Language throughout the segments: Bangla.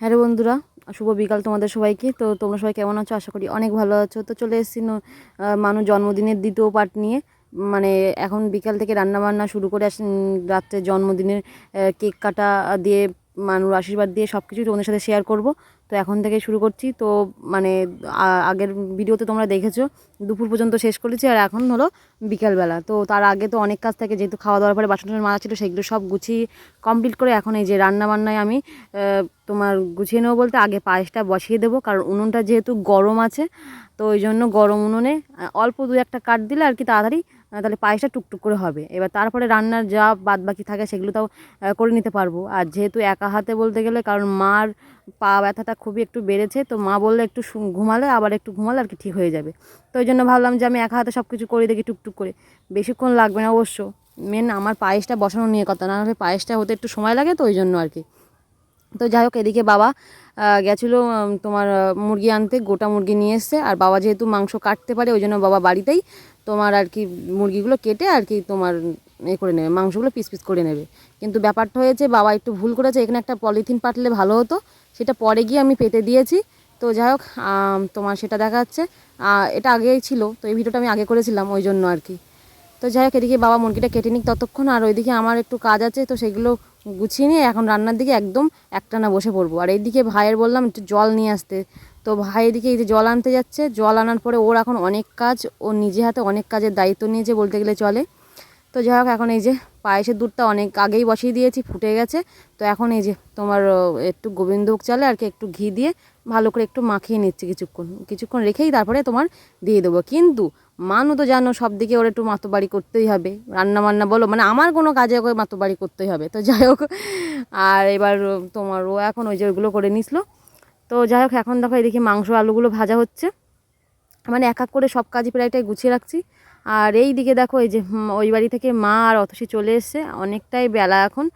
হ্যাঁ বন্ধুরা, শুভ বিকাল তোমাদের সবাইকে। তো তোমরা সবাই কেমন আছো? আশা করি অনেক ভালো আছো। তো চলে এসেছি মানুষ জন্মদিনের দ্বিতীয় পার্ট নিয়ে। মানে এখন বিকাল থেকে রান্না বান্না শুরু করে আস- রাত্রে জন্মদিনের কেক কাটা দিয়ে, মানুর আশীর্বাদ দিয়ে সব কিছু তোমাদের সাথে শেয়ার করব। তো এখন থেকে শুরু করছি। তো মানে আগের ভিডিওতে তোমরা দেখেছ, দুপুর পর্যন্ত শেষ করেছি আর এখন হলো বিকালবেলা। তো তার আগে তো অনেক কাজ থাকে, যেহেতু খাওয়া দাওয়ার পরে বাসন টাসন মাজা ছিল সেগুলো সব গুছিয়ে কমপ্লিট করে এখন এই যে রান্না বান্নায় আমি তোমার গুছিয়ে নেব বলতে আগে পায়েসটা বসিয়ে দেবো, কারণ উনুনটা যেহেতু গরম আছে, তো ওই জন্য গরম উনুনে অল্প দু একটা কাঠ দিলে আর কি তাড়াতাড়ি তাহলে পায়েসটা টুকটুক করে হবে। এবার তারপরে রান্নার যা বাদ বাকি থাকে সেগুলো তাও করে নিতে পারব। আর যেহেতু একা হাতে বলতে গেলে, কারণ মার পা ব্যথাটা খুবই একটু বেড়েছে, তো মা বললে একটু ঘুমালে, আবার একটু ঘুমালে আর কি ঠিক হয়ে যাবে। তো ওই জন্য ভাবলাম যে আমি একা হাতে সব কিছু করে দেখি, টুকটুক করে। বেশিক্ষণ লাগবে না অবশ্য। মেন আমার পায়েসটা বসানো নিয়ে কথা, না হলে পায়েসটা হতে একটু সময় লাগে তো ওই জন্য আর কি। তো যাই হোক এদিকে বাবা গেছিল তোমার মুরগি আনতে, গোটা মুরগি নিয়ে এসছে। আর বাবা যেহেতু মাংস কাটতে পারে, ওই জন্য বাবা বাড়িতেই তোমার আর কি মুরগিগুলো কেটে আর কি তোমার এ করে নেবে, মাংসগুলো পিস পিস করে নেবে। কিন্তু ব্যাপারটা হয়েছে, বাবা একটু ভুল করেছে, এখানে একটা পলিথিন পাতলে ভালো হতো, সেটা পরে গিয়ে আমি পেতে দিয়েছি। তো যাই হোক তোমার সেটা দেখা যাচ্ছে এটা আগেই ছিল, তো এই ভিডিওটা আমি আগে করেছিলাম, ওই জন্য আর কি। তো যাই হোক, এদিকে বাবা মুরগিটা কেটে নিক ততক্ষণ, আর ওইদিকে আমার একটু কাজ আছে, তো সেগুলো গুছিয়ে নিয়ে এখন রান্নার দিকে একদম একটানা বসে পড়ব। আর এইদিকে ভাইয়ের বললাম একটু জল নিয়ে আসতে। তো ভাই এদিকে এই যে জল আনতে যাচ্ছে, জল আনার পরে ওর এখন অনেক কাজ, ও নিজে হাতে অনেক কাজের দায়িত্ব নিয়েছে বলতে গেলে চলে। তো যাই হোক, এখন এই যে পায়েসের দুধটা অনেক আগেই বসিয়ে দিয়েছি, ফুটে গেছে। তো এখন এই যে তোমার একটু গোবিন্দভোগ চালে আর কি একটু ঘি দিয়ে ভালো করে একটু মাখিয়ে নিচ্ছি কিছুক্ষণ। কিছুক্ষণ রেখেই তারপরে তোমার দিয়ে দেবো। কিন্তু মানু তো জানো, সব দিকে ওর একটু মাতোবাড়ি করতেই হবে। রান্না বান্না বলো মানে আমার কোনো কাজে ওকে মাতোবাড়ি করতেই হবে। তো যাই হোক, আর এবার তোমার ও এখন ওই যে ওইগুলো করে নিসলো। তো যাই হোক, এখন দেখো দেখি মাংস আলুগুলো ভাজা হচ্ছে। মানে এক এক করে সব কাজই প্রায়টাই গুছিয়ে রাখছি। আর এই দিকে দেখো এই যে ওই বাড়ি থেকে মা আর অতসী চলে এসছে। অনেকটাই বেলা এখন।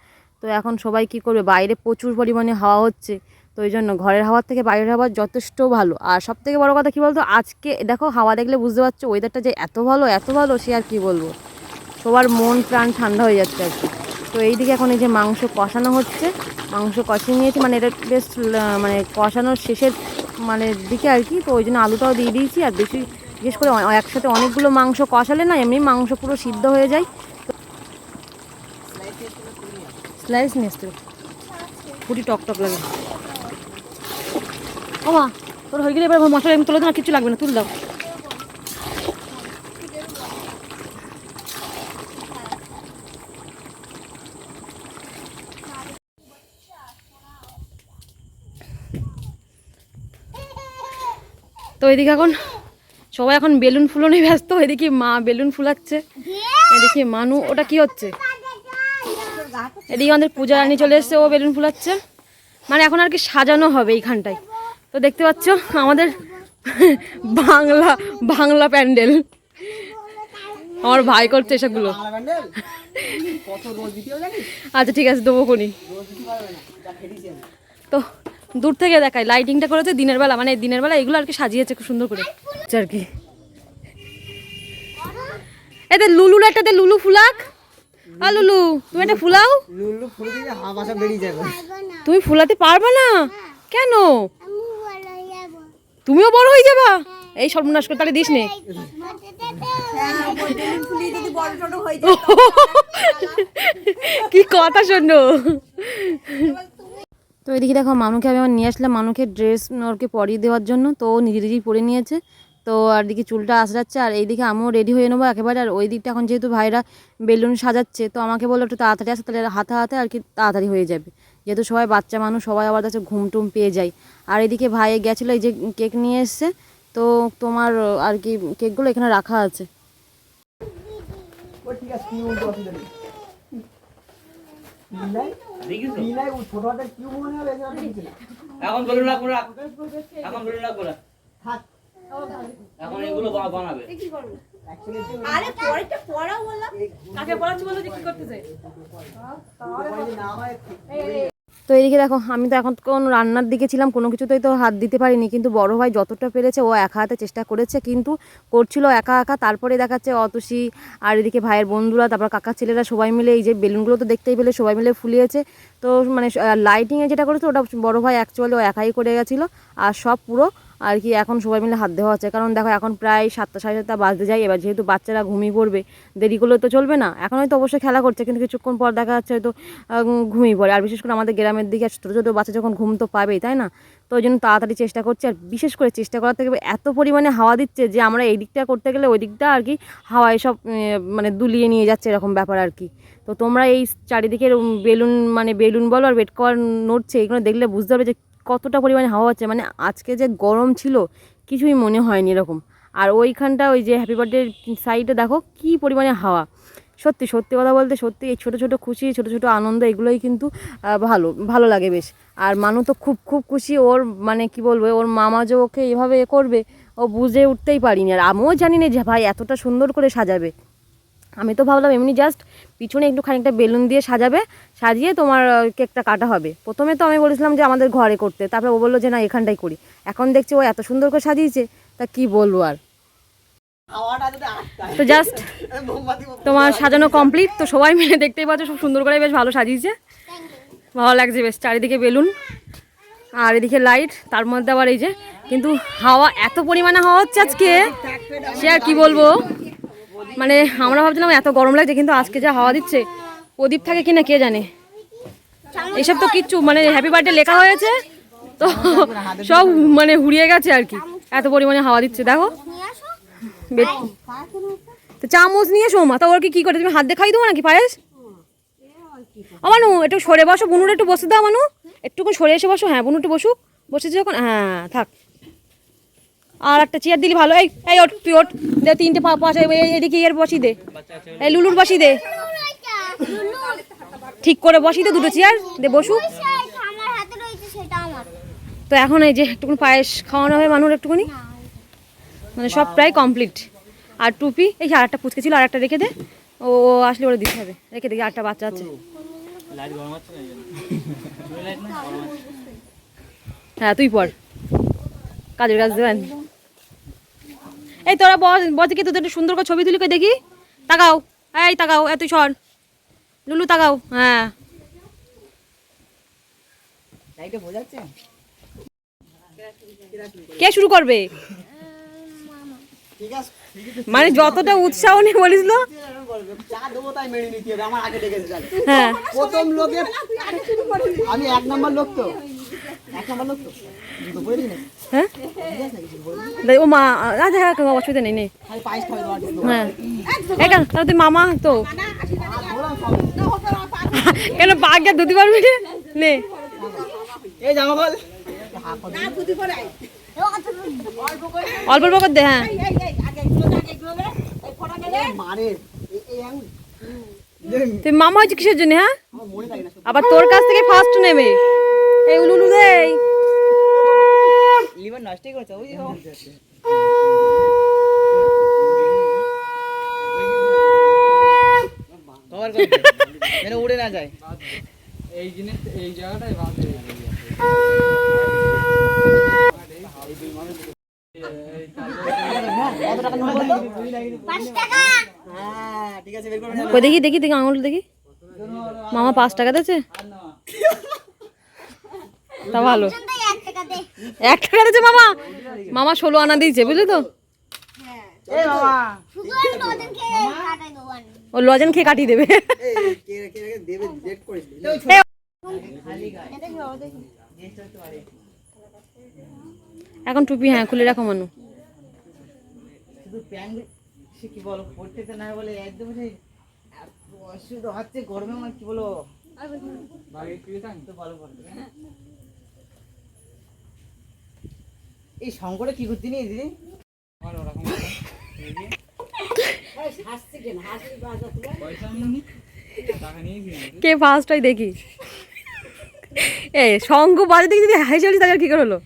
তো এখন সবাই কি করবে? বাইরে প্রচুর পরিমাণে হাওয়া হচ্ছে। তো ওই জন্য ঘরের হাওয়ার থেকে বাইরের হাওয়া যথেষ্ট ভালো। আর সব থেকে বড়ো কথা কী বলতো? আজকে দেখো হাওয়া দেখলে বুঝতে পারছ ওয়েদারটা যে এত ভালো এত ভালো সে আর কি বলব? সবার মন প্রাণ ঠান্ডা হয়ে যাচ্ছে আর কি। তো এইদিকে এখন এই যে মাংস কষানো হচ্ছে মাংস কষিয়ে নিয়েছি মানে এটা বেশ মানে কষানোর শেষের মানে দিকে আর কি তো ওই জন্য আলুটাও দিয়ে দিয়েছি আর বেশি বিশেষ করে একসাথে অনেকগুলো মাংস কষালে না এমনি মাংস পুরো সিদ্ধ হয়ে যায়। স্লাইস নিয়ে পুরি টক টক লাগে। ও মা তোর হয়ে গেলে এবার মশলা এমনি তুলে দাও কিছু লাগবে না, তুল দাও। তো এদিকে এখন সবাই এখন বেলুন ফুলানোই ব্যস্ত, এদিকে মা বেলুন ফুলাচ্ছে, এদিকে মানু, ওটা কি হচ্ছে? এদিকে আমাদের পূজা রানী চলে এসছে, ও বেলুন ফুলাচ্ছে। মানে এখন আর কি সাজানো হবে এইখানটায়। তো দেখতে পাচ্ছ আমাদের বাংলা বাংলা প্যান্ডেল। আমার ভাই করছে এসবগুলো। আচ্ছা ঠিক আছে দেবো কোনি তো দূর থেকে দেখায় লাইটিংটা করেছে দিনের বেলা মানে দিনের বেলা এগুলো আর কি সাজিয়েছে খুব সুন্দর করে। আচ্ছা আর কি। এতে লুলুর একটা লুলু ফুলাক? আ লুলু তুমি একটা ফুলাও? লুলু ফুলে দিলে হাওয়া বেরিয়ে যাবে। তুমি ফুলাতে পারবে না? কেন? তুমিও বড় হয়ে যাবা? এই সর্বনাশ করে তাহলে দিস নে। কি কথা শোনো। তো এদিকে দেখো মানুকে আমি আমার নিয়ে আসলাম। মানুকে ড্রেস ওরকে পরিয়ে দেওয়ার জন্য। তো ও নিজে নিজেই পরে নিয়েছে। তো আর দিকে চুলটা আসরাচ্ছে আর এইদিকে আমিও রেডি হয়ে নেব একেবারে। আর ওই দিকটা এখন যেহেতু ভাইরা বেলুন সাজাচ্ছে, তো আমাকে বলল একটু তাড়াতাড়ি আসে, তাহলে হাতে হাতে আর কি তাড়াতাড়ি হয়ে যাবে। যেহেতু সবাই বাচ্চা মানুষ সবাই আবার কাছে ঘুম টুম পেয়ে যায় আর এদিকে ভাই গেছিল এই যে কেক নিয়ে এসছে তো তোমার আর কি কেকগুলো এখানে রাখা আছে মনে এখন এগুলো বানাবে আরে পরেরটা পড়াও বললাম কাকে পড়াচ্ছি যে কি করতে চাই হয় তো এদিকে দেখো, আমি তো এখন কোন রান্নার দিকে ছিলাম, কোনো কিছুতেই তো হাত দিতে পারিনি। কিন্তু বড় ভাই যতটা পেরেছে, ও একা হাতে চেষ্টা করেছে, কিন্তু করছিল একা একা। তারপরে দেখাচ্ছে অতসী আর এদিকে ভাইয়ের বন্ধুরা, তারপর কাকা ছেলেরা সবাই মিলে এই যে বেলুনগুলো তো দেখতেই পেলে, সবাই মিলে ফুলিয়েছে। তো মানে লাইটিংয়ে যেটা করেছে, ওটা বড় ভাই অ্যাকচুয়ালি ও একাই করে গেছিল, আর সব পুরো আর কি এখন সবাই মিলে হাত দেওয়া হচ্ছে। কারণ দেখো, এখন প্রায় সাতটা, সাড়ে সাতটা বাজতে যায়। এবার যেহেতু বাচ্চারা ঘুমিয়ে পড়বে, দেরি করলে তো চলবে না। এখন হয়তো অবশ্যই খেলা করছে, কিন্তু কিছুক্ষণ পর দেখা যাচ্ছে হয়তো ঘুমিয়ে পড়ে। আর বিশেষ করে আমাদের গ্রামের দিকে ছোটো ছোটো বাচ্চা যখন ঘুম তো পাবেই, তাই না? তো ওই জন্য তাড়াতাড়ি চেষ্টা করছে। আর বিশেষ করে চেষ্টা করার থেকে এত পরিমাণে হাওয়া দিচ্ছে যে আমরা এই দিকটা করতে গেলে ওই দিকটা আর কি হাওয়ায় সব মানে দুলিয়ে নিয়ে যাচ্ছে এরকম ব্যাপার আর কি। তো তোমরা এই চারিদিকের বেলুন মানে বেলুন বলো আর বেড কভার নড়ছে এগুলো দেখলে বুঝতে হবে যে কতটা পরিমাণে হাওয়া হচ্ছে মানে আজকে যে গরম ছিল কিছুই মনে হয়নি এরকম। আর ওইখানটা ওই যে হ্যাপি বার্থডে সাইডে দেখো কি পরিমাণে হাওয়া। সত্যি সত্যি কথা বলতে সত্যি এই ছোটো ছোটো খুশি, ছোটো ছোটো আনন্দ এগুলোই কিন্তু ভালো ভালো লাগে বেশ। আর মানু তো খুব খুব খুশি ওর মানে কি বলব, ওর মামা যে ওকে এভাবে এ করবে, ও বুঝে উঠতেই পারিনি। আর আমিও জানি না যে ভাই এতটা সুন্দর করে সাজাবে। আমি তো ভাবলাম এমনি জাস্ট পিছনে একটু খানিকটা বেলুন দিয়ে সাজাবে, সাজিয়ে তোমার কেকটা কাটা হবে। প্রথমে তো আমি বলেছিলাম যে আমাদের ঘরে করতে, তারপরে ও বলল যে না, এখানটাই করি। এখন দেখছি ও এত সুন্দর করে সাজিয়েছে, তা কি বলব আর? তো জাস্ট তোমার সাজানো কমপ্লিট তো সবাই মিলে দেখতেই পাচ্ছ, খুব সুন্দর করে বেশ ভালো সাজিয়েছে। ভালো লাগছে বেশ, চারিদিকে বেলুন, আর এদিকে লাইট তার মধ্যে আবার এই যে, কিন্তু হাওয়া, এত পরিমাণে হাওয়া হচ্ছে আজকে, সে আর কি বলব? মানে আমরা ভাবছিলাম এত গরম লাগছে, কিন্তু আজকে যা হাওয়া দিচ্ছে, প্রদীপ থাকে কিনা কে জানে? এসব তো কিচ্ছু মানে হ্যাপি বার্থডে লেখা হয়েছে, তো সব মানে হুড়িয়ে গেছে আর কি। এত পরিমাণে হাওয়া দিচ্ছে, দেখো। তো চামচ নিয়ে এসো, মা। তা ওর কি করে? তুমি হাত দিয়ে খাই দেবো নাকি, পায়েস? ও, মানু, একটু সরে বসো। বুনুর একটু বসে দাও, মানু। একটুকু সরে এসে বসো। হ্যাঁ বুনু, একটু বসুক। বসেছে যখন হ্যাঁ থাক। আর একটা চেয়ার দিলি ভালো। এই এই ওঠ তুই ওঠ। দে তিনটে পাশে এই- এদিকে এর বসি দে। এই লুলুর বসি দে। ঠিক করে বসি দে দুটো চেয়ার দে আমার তো এখন এই যে একটুখানি পায়েস খাওয়ানো হবে মানুষ একটুখানি। মানে সব প্রায় কমপ্লিট আর টুপি এই আর একটা পুচকে ছিল আর একটা রেখে দে। ও আসলে ওরা দিতে হবে। রেখে দেখি আটটা বাচ্চা আছে। হ্যাঁ তুই পর। কাজের কাজ দেবেন? এই তোরা বস বসে কি তোদের একটু সুন্দর করে ছবি তুলি করে দেখি। তাকাও। এই তাকাও এত সর। লুলু তাকাও। হ্যাঁ। কে শুরু করবে? মানে যতটা উৎসাহ নিয়ে বলিস হ্যাঁ। আমি এক নম্বর লোক তো। হ্যাঁ? ও মা আচ্ছা হ্যাঁ কোনো অসুবিধা নেই নেই। হ্যাঁ। তাহলে তুই মামা তো? কেন পাকে ধুতে পারবি না? অল্প অল্প করে দে হ্যাঁ। তুই মামা হয়েছে কিসের জন্য হ্যাঁ? আবার তোর কাছ থেকে ফার্স্ট নেবে। এই উলুলু দে লিভার নষ্টই করছে ওই কভার করে যেন উড়ে না যায়। এই জিনিস এই জায়গাটাই বাদ হ্যাঁ দেখি দেখি দেখি আঙুল দেখি। মামা পাঁচ টাকা দিয়েছে? তা ভালো। এক টাকা দে। দিয়েছে মামা? মামা ষোলো আনা দিয়েছে বুঝলি তো? আমি। ও লজেন খেয়ে কাটিয়ে দেবে এই কে। কে কে দেবে? ডেট করিস এখন টুপি হ্যাঁ খুলে রাখো মানু। শুধু প্যান্ট কি বলো পড়তে তো না বলে একদম অসুবিধা হচ্ছে গরমে আমার কি বলো তো ভালো পড়তে এই শঙ্করে কি করতে নিয়ে দিদি কে ফার্স্ট হয় দেখি। এ শঙ্খ বাজে দেখি দিদি হাই চলি তাদের কি করে হলো?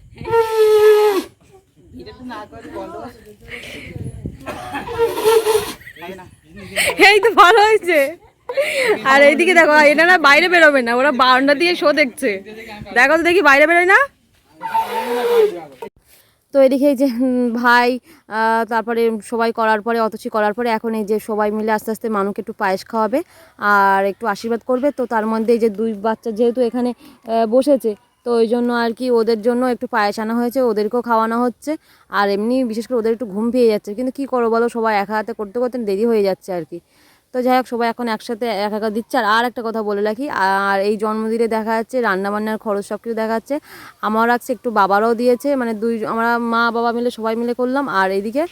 এই তো ভালো হয়েছে। আর এইদিকে দেখো এনারা বাইরে বেরোবে না ওরা বারান্দা দিয়ে শো দেখছে। দেখো তো দেখি বাইরে বেরোয় না? তো এদিকে যে ভাই তারপরে সবাই করার পরে অতসি করার পরে এখন এই যে সবাই মিলে আস্তে আস্তে মানুষকে একটু পায়েস খাওয়াবে আর একটু আশীর্বাদ করবে। তো তার মধ্যে যে দুই বাচ্চা যেহেতু এখানে বসেছে, তো ওই জন্য আর কি ওদের জন্য একটু পায়েস আনা হয়েছে, ওদেরকেও খাওয়ানো হচ্ছে আর এমনি বিশেষ করে ওদের একটু ঘুম পেয়ে যাচ্ছে। কিন্তু কি করো বলো, সবাই একা হাতে করতে করতে দেরি হয়ে যাচ্ছে আর কি। তো যাই হোক, সবাই এখন একসাথে এক একা দিচ্ছে। আর আর একটা কথা বলে রাখি, আর এই জন্মদিনে দেখা যাচ্ছে রান্নাবান্নার খরচ সব কিছু দেখা যাচ্ছে। আমার রাখছে একটু বাবারাও দিয়েছে মানে দুই, আমরা মা, বাবা মিলে, সবাই মিলে করলাম। আর এইদিকে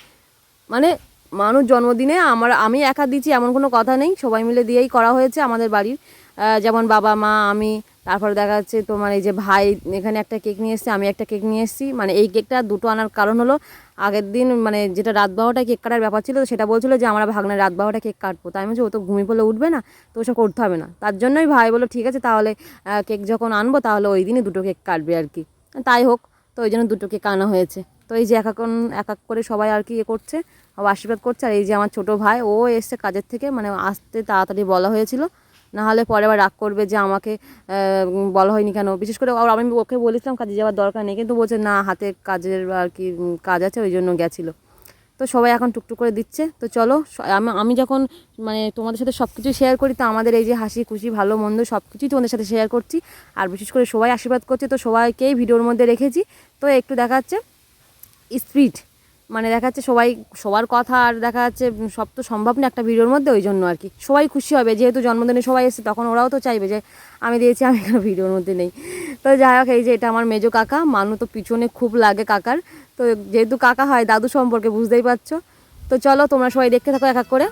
মানে মানুষ জন্মদিনে আমার, আমি একা দিচ্ছি এমন কোনো কথা নেই। সবাই মিলে দিয়েই করা হয়েছে আমাদের বাড়ির। যেমন বাবা, মা, আমি তারপরে দেখা যাচ্ছে তোমার এই যে ভাই এখানে একটা কেক নিয়ে এসেছে, আমি একটা কেক নিয়ে এসেছি। মানে এই কেকটা দুটো আনার কারণ হলো, আগের দিন মানে যেটা রাত কেক কাটার ব্যাপার ছিল সেটা বলছিল যে আমরা ভাগনার রাত বারোটা কেক কাটবো। তাই আমি বলছি, ও তো ঘুমিয়ে পড়লে উঠবে না, তো ওসব করতে হবে না। তার জন্যই ভাই বলল, ঠিক আছে, তাহলে কেক যখন আনব, তাহলে ওই দিনই দুটো কেক কাটবে আর কি। তাই হোক, তো ওই জন্য দুটো কেক আনা হয়েছে। তো এই যে এক এক এক এক করে সবাই আর কি ইয়ে করছে আশীর্বাদ করছে। আর এই যে আমার ছোট ভাই, ও এসছে কাজের থেকে মানে আসতে তাড়াতাড়ি বলা হয়েছিল। না হলে পরে আবার রাগ করবে যে আমাকে বলা হয়নি কেন? বিশেষ করে আমি ওকে বলেছিলাম কাজে যাওয়ার দরকার নেই, কিন্তু বলছে না, হাতে কাজের আর কি কাজ আছে, ওই জন্য গেছিল। তো সবাই এখন টুকটুক করে দিচ্ছে। তো চলো আমি যখন মানে তোমাদের সাথে সব কিছু শেয়ার করি, তো আমাদের এই যে হাসি, খুশি, ভালো, মন্দ সব কিছুই তোমাদের সাথে শেয়ার করছি। আর বিশেষ করে সবাই আশীর্বাদ করছে, তো সবাইকেই ভিডিওর মধ্যে রেখেছি। তো একটু দেখাচ্ছে, স্পিড। মানে দেখা যাচ্ছে সবাই, সবার কথা আর দেখা যাচ্ছে সব তো সম্ভব না একটা ভিডিওর মধ্যে, ওই জন্য আর কি। সবাই খুশি হবে, যেহেতু জন্মদিনে সবাই এসেছে, তখন ওরাও তো চাইবে যে আমি দিয়েছি, আমি কেন ভিডিওর মধ্যে নেই। তো যাই হোক, এই যে এটা আমার মেজো কাকা, মানু তো পিছনে খুব লাগে কাকার। তো যেহেতু কাকা হয়, দাদু সম্পর্কে বুঝতেই পারছ। তো চলো, তোমরা সবাই দেখতে থাকো এক এক করে।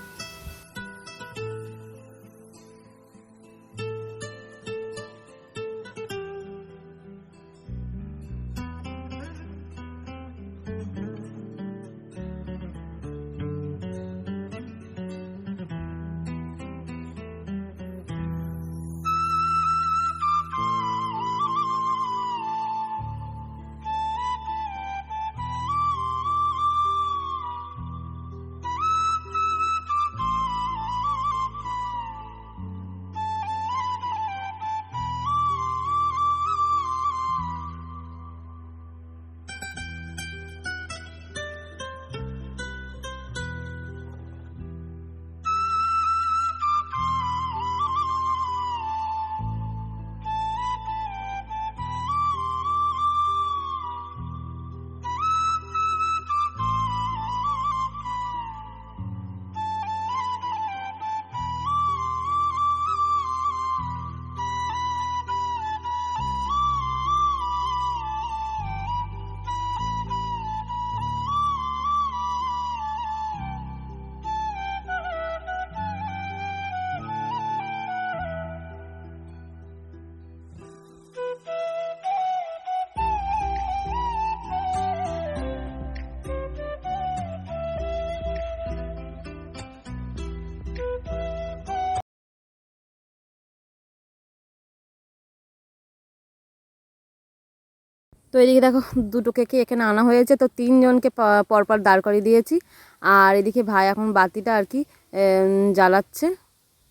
তো এদিকে দেখো দুটো কেকে এখানে আনা হয়েছে? তো তিনজনকে পরপর দাঁড় করিয়ে দিয়েছি। আর এদিকে ভাই এখন বাতিটা আর কি জ্বালাচ্ছে।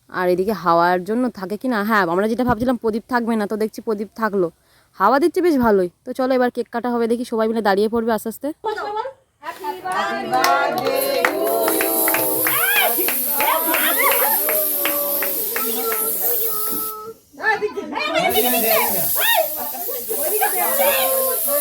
আর এদিকে হাওয়ার জন্য থাকে কি না? হ্যাঁ আমরা যেটা ভাবছিলাম প্রদীপ থাকবে না, তো দেখছি প্রদীপ থাকল। হাওয়া দিচ্ছে বেশ ভালোই। তো চলো এবার কেক কাটা হবে, দেখি সবাই মিলে দাঁড়িয়ে পড়বে আস্তে আস্তে।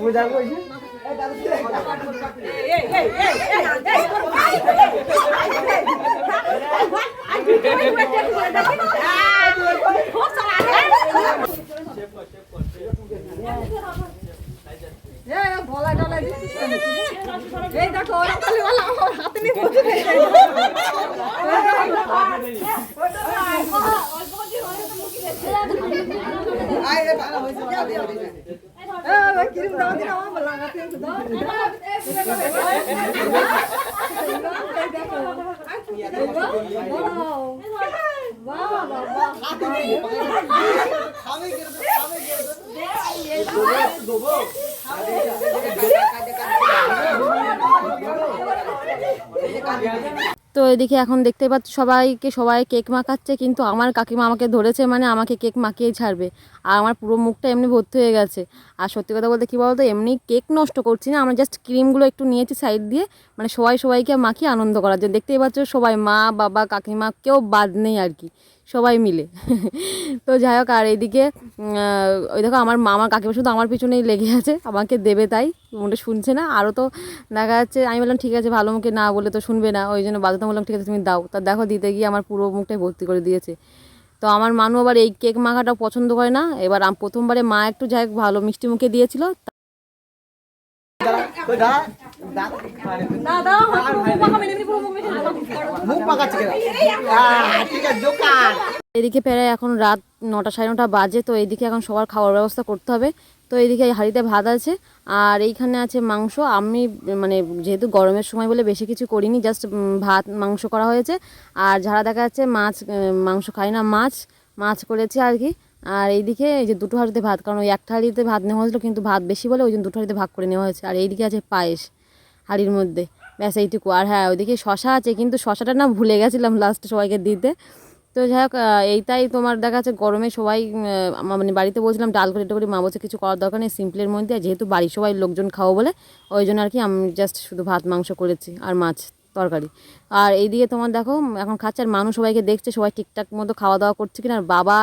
বুঝাবো কিরম দাও দিন আমার লাগাতে দাও এই তো এদিকে এখন দেখতে পাচ্ছ সবাইকে সবাই কেক মাখাচ্ছে কিন্তু আমার কাকিমা আমাকে ধরেছে মানে আমাকে কেক মাখিয়েই ছাড়বে। আর আমার পুরো মুখটা এমনি ভর্তি হয়ে গেছে। আর সত্যি কথা বলতে কী বলতো এমনি কেক নষ্ট করছি না আমরা জাস্ট ক্রিমগুলো একটু নিয়েছি সাইড দিয়ে মানে সবাই সবাইকে মাখিয়ে আনন্দ করার জন্য। দেখতেই পাচ্ছ সবাই মা বাবা কাকিমা কেউ বাদ নেই আর কি সবাই মিলে। তো যাই হোক আর আহ, ওই দেখো আমার মামা কাকিমা শুধু আমার পিছনেই লেগে আছে আমাকে দেবে তাই। মোটে শুনছে না আরও তো দেখা যাচ্ছে আমি বললাম ঠিক আছে ভালো মুখে না বলে তো শুনবে না ওই জন্য বাধ্যতা বললাম ঠিক আছে তুমি দাও তা দেখো দিতে গিয়ে আমার পুরো মুখটাই ভর্তি করে দিয়েছে তো আমার মানু আবার এই কেক মাখাটাও পছন্দ করে না এবার প্রথমবারে মা একটু যাই ভালো মিষ্টি মুখে দিয়েছিল দাদা এদিকে প্রায় এখন রাত নটা সাড়ে নটা বাজে, তো এইদিকে এখন সবার খাওয়ার ব্যবস্থা করতে হবে। তো এইদিকে এই হাঁড়িতে ভাত আছে, আর এইখানে আছে মাংস। আমি মানে যেহেতু গরমের সময় বলে বেশি কিছু করিনি জাস্ট ভাত, মাংস করা হয়েছে। আর যারা দেখা যাচ্ছে মাছ মাংস খাই না, মাছ মাছ করেছে আর কি। আর এইদিকে এই যে দুটো হাঁড়িতে ভাত, কারণ ওই একটা হাঁড়িতে ভাত নেওয়া হয়েছিল, কিন্তু ভাত বেশি বলে ওই জন্য দুটো হাঁড়িতে ভাগ করে নেওয়া হয়েছে। আর এইদিকে আছে পায়েস হাঁড়ির মধ্যে। ব্যাস এইটুকু। আর হ্যাঁ ওইদিকে শশা আছে, কিন্তু শশাটা না ভুলে গেছিলাম লাস্টে সবাইকে দিতে। তো যাই হোক এইটাই তোমার দেখা যাচ্ছে গরমে সবাই মানে বাড়িতে বলছিলাম ডাল করে এটা করে মা বলছে কিছু করার দরকার নেই সিম্পলের মধ্যে যেহেতু বাড়ির সবাই লোকজন খাব বলে, ওই জন্য আর কি আমি জাস্ট শুধু ভাত, মাংস করেছি আর মাছ তরকারি। আর এইদিকে তোমার দেখো, এখন খাচ্ছে আর মানুষ সবাইকে দেখছে, সবাই ঠিকঠাক মতো খাওয়া দাওয়া করছে কিনা, আর বাবা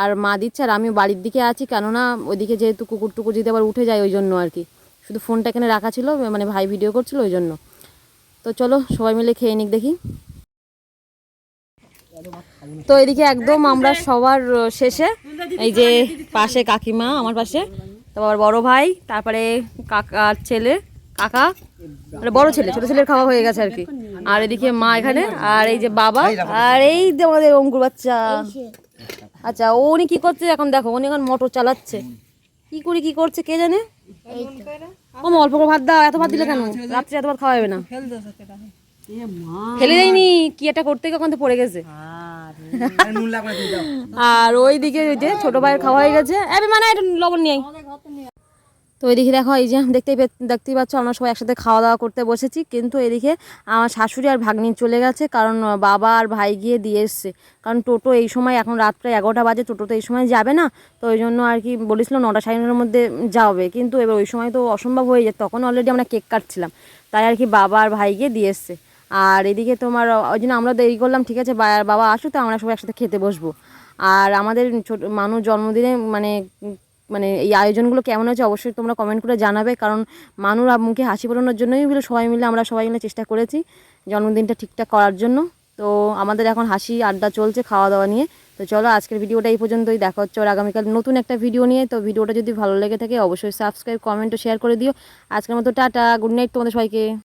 আর মা দিচ্ছে, আর আমি বাড়ির দিকে আছি, কেননা ওইদিকে যেহেতু কুকুর টুকুর যদি আবার উঠে যায় ওই জন্য আর কি। শুধু ফোনটা এখানে রাখা ছিল মানে ভাই ভিডিও করছিল ওই জন্য। তো চলো সবাই মিলে খেয়ে নিক দেখি। তো এদিকে একদম আমরা সবার শেষে এই যে পাশে কাকিমা আমার পাশে, তারপর বড় ভাই, তারপরে কাকার ছেলে, কাকা মানে বড় ছেলে, ছোট ছেলের খাওয়া হয়ে গেছে আর কি। আর এদিকে মা এখানে, আর এই যে বাবা, আর এই যে আমাদের অঙ্কুর বাচ্চা। আচ্ছা ও উনি কি করছে এখন দেখো, উনি এখন মোটর চালাচ্ছে। কি করে, কি করছে কে জানে? ও অল্প করে ভাত দাও এত ভাত দিলে কেন? রাত্রে এত ভাত খাওয়া যাবে না। ফেলে দেয়নি কি একটা করতে কখন ওখান থেকে পড়ে গেছে। নুন লাগবে তুমি দাও। আর ওইদিকে ওই যে ছোট ভাইয়ের খাওয়া হয়ে গেছে। এবি মানে একটু লবণ নিয়ে আয়। তো এদিকে দেখো, এই যে দেখতেই দেখতেই পাচ্ছ আমরা সবাই একসাথে খাওয়া দাওয়া করতে বসেছি। কিন্তু এদিকে আমার শাশুড়ি আর ভাগ্নি চলে গেছে, কারণ বাবা আর ভাই গিয়ে দিয়ে এসছে। কারণ টোটো এই সময় এখন রাত প্রায় এগারোটা বাজে টোটো তো এই সময় যাবে না। তো ওই জন্য আর কি বলেছিল নটা সাড়ে নটার মধ্যে যাবে। কিন্তু এবার ওই সময় তো অসম্ভব হয়ে যায়, তখন অলরেডি আমরা কেক কাটছিলাম। তাই আর কি বাবা আর ভাই গিয়ে দিয়ে এসছে। আর এদিকে তোমার ওই জন্য আমরা দেরি করলাম, ঠিক আছে বাবা আসুক, তো আমরা সবাই একসাথে খেতে বসবো। আর আমাদের ছোট মানুষ জন্মদিনে মানে মানে এই আয়োজনগুলো কেমন হয়েছে অবশ্যই তোমরা কমেন্ট করে জানাবে। কারণ মানুষ মুখে হাসি ফোটানোর জন্যই মিলে সবাই মিলে আমরা সবাই মিলে চেষ্টা করেছি জন্মদিনটা ঠিকঠাক করার জন্য। তো আমাদের এখন হাসি আড্ডা চলছে খাওয়া দাওয়া নিয়ে। তো চলো আজকের ভিডিওটা এই পর্যন্তই। দেখা হচ্ছে ওর আগামীকাল নতুন একটা ভিডিও নিয়ে। তো ভিডিওটা যদি ভালো লেগে থাকে অবশ্যই সাবস্ক্রাইব কমেন্ট ও শেয়ার করে দিও। আজকের মতো টাটা গুড নাইট তোমাদের সবাইকে।